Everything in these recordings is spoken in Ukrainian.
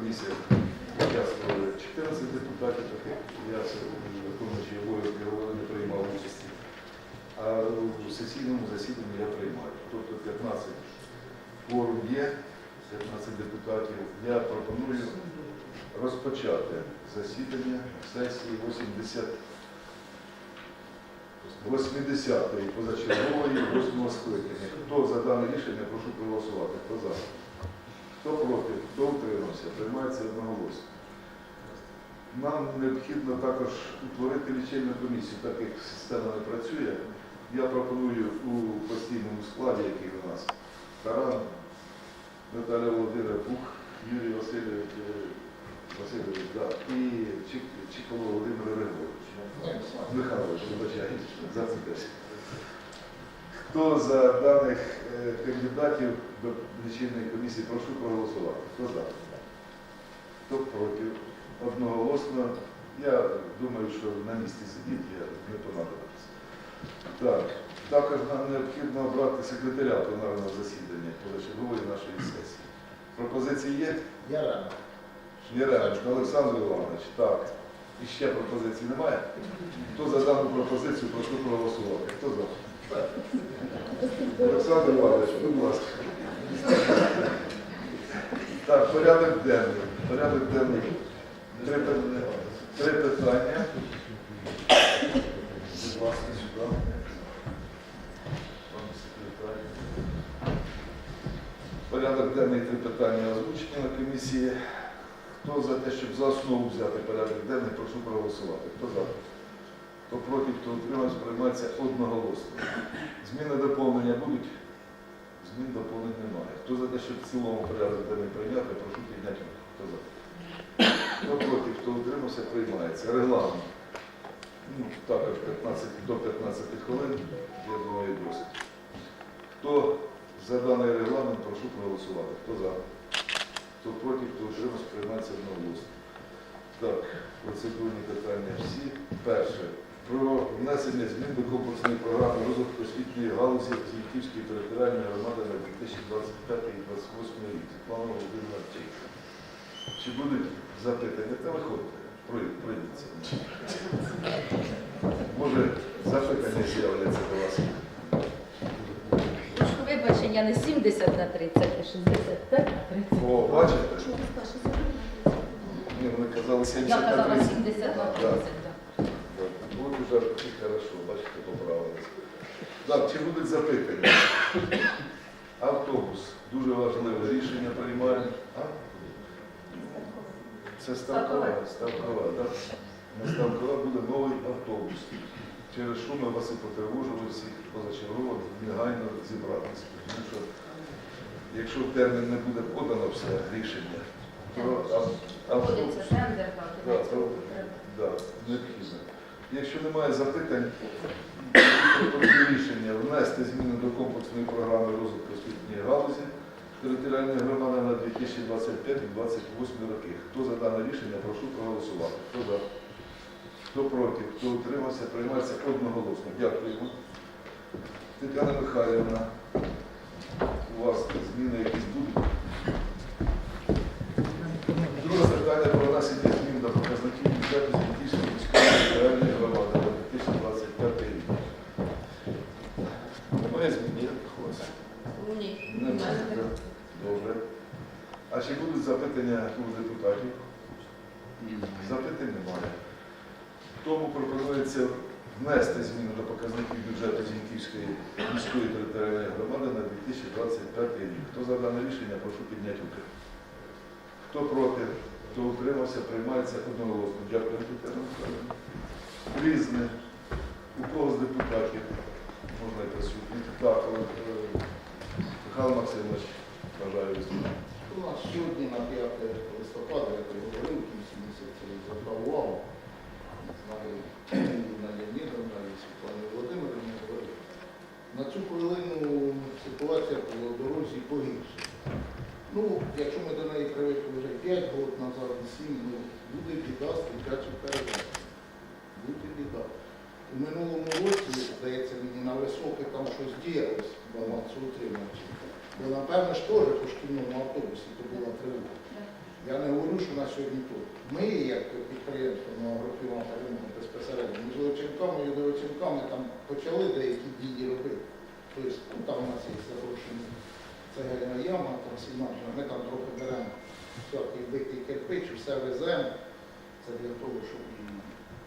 комісіях участвували 14 депутатів, таких я виконуючи обов'язки не приймав участі. А у сесійному засіданні я приймаю. Тобто 15 форум є, 15 депутатів. Я пропоную розпочати засідання сесії 80 80-ї позачергової 8 скликання. Хто за дане рішення, прошу проголосувати. Хто за? Хто проти? Приймається одноголосно. Нам необхідно також утворити лічильну комісію, так як система не працює. Я пропоную у постійному складі, який у нас, Таран, Наталя Володимира Пух, Юрій Васильович, е, Васильович, да, і Чикало Володимир Григорович. Михайлович, вибачаюсь, зацепився. Хто за даних е, кандидатів до лічильної комісії, прошу проголосувати. Хто за? Хто проти? Одноголосно. Я думаю, що на місці сидіти я не понадобиться. Так, також нам необхідно обрати секретаря пленарного засідання позачергової нашої сесії. Пропозиції є? Я рано. Єренко Олександр Іванович, так. І ще пропозицій немає? Хто за дану пропозицію, прошу проголосувати. Хто за? Олександр Іванович, будь ласка. Так, порядок денний. Порядок денний. Три. Три питання. Будь ласка, сюди. Порядок денний три питання озвучені на комісії. Хто за те, щоб за основу взяти порядок денний, прошу проголосувати. Хто за? Хто проти, хто утримався, приймається одноголосно. Зміни доповнення будуть? Змін доповнень немає. Хто за те, щоб в цілому порядок денний прийняти, прошу підняти руку. Хто за? Хто проти, утримався, приймається. Регламент. Ну, також 15, до 15 хвилин, я думаю, досить. Хто за даний регламент, прошу проголосувати. Хто за? Хто проти, хто утримався, приймається одноголосно. Так, процедурні питання всі. Перше. Про внесення змін до комплексної програми розвитку освітньої галузі Зіньківської територіальної громади на 2025-2028 рік. Світлана Володимира Чейка. Чи будуть запитання? Та виходьте, прой- пройдіться. Може, запитання з'являться до вас. Вибачення не 70 на 30, а 65 на 30. О, бачите? Ні, вони казали 70 Я на казала 30. 70 на 30. да. Вот уже і хорошо, бачите, поправилися. Так, чи будуть запитання? Автобус. Дуже важливе рішення приймаємо. А? Це ставкова, ставкова, так? На ставкова буде новий автобус. Через що ми вас і потривожили всіх позачергово негайно зібратися. Тому що якщо в термін не буде подано все рішення, то автобус Да, то- Да, необхідно. Якщо немає запитань, пропоную рішення внести зміни до комплексної програми розвитку освітньої галузі територіальної громади на 2025-2028 роки. Хто за дане рішення, прошу проголосувати. Хто за? Хто проти? Хто утримався, приймається одноголосно. Дякуємо. Тетяна Михайлівна, у вас зміни якісь будуть? Друге питання про внесення змін до показників бюджету Зіньківської міської територіальної громади на 2025 рік. Немає змін? Вас? Ні. Немає. Добре. А чи будуть запитання у депутатів? Запитань немає. Тому пропонується внести зміни до показників бюджету Зіньківської міської територіальної громади на 2025 рік. Хто за дане рішення, прошу підняти руки. Хто проти, хто утримався, приймається одноголосно. Дякую, Тетяна. Різне. У кого з депутатів можна і присутні. Так, е, Михайло Максимович, бажаю виступити. У нас сьогодні на 5 листопада, я говорив, в кінці місяця звертав увагу. На Леонідовна, і Світлані Володимирівні говорив. На цю хвилину ситуація по дорозі погіршена. Ну, якщо ми до неї привикли вже 5 років назад, 7, ну, буде біда, стрічачі перевезення. У минулому році, здається, мені на високе там щось діялось, балансу утримувачі. Бо, напевно, ж теж по шкільному автобусі то була тривога. Я не говорю, що на сьогодні тут. Ми, як підприємство на агрофірма ремонт безпосередньо, між Левченками і Левченками там почали деякі дії робити. Тобто, ну, там у нас є запрошені цегельна яма, там сімажна, ми там трохи беремо всякий битий кирпич, все веземо. Це для того, щоб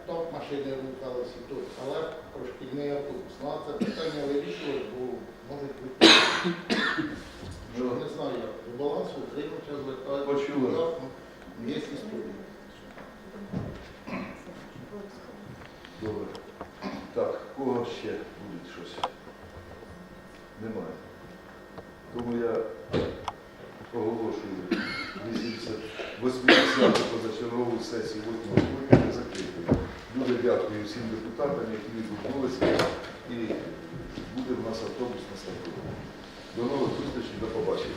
топ машини рухались, і тут, але про шкільний автобус. Ну, а це питання вирішувати, бо можуть бути. Ну, не знаю, як до балансу звертають. Почули. Ну, Є історія. Добре. Так, кого ще буде щось? Немає. Тому я оголошую 88 позачергову сесію 8 скликання закритою. Дуже дякую всім депутатам, які відгукнулися, і буде в нас автобус на ставку. До нових зустрічей, до побачення.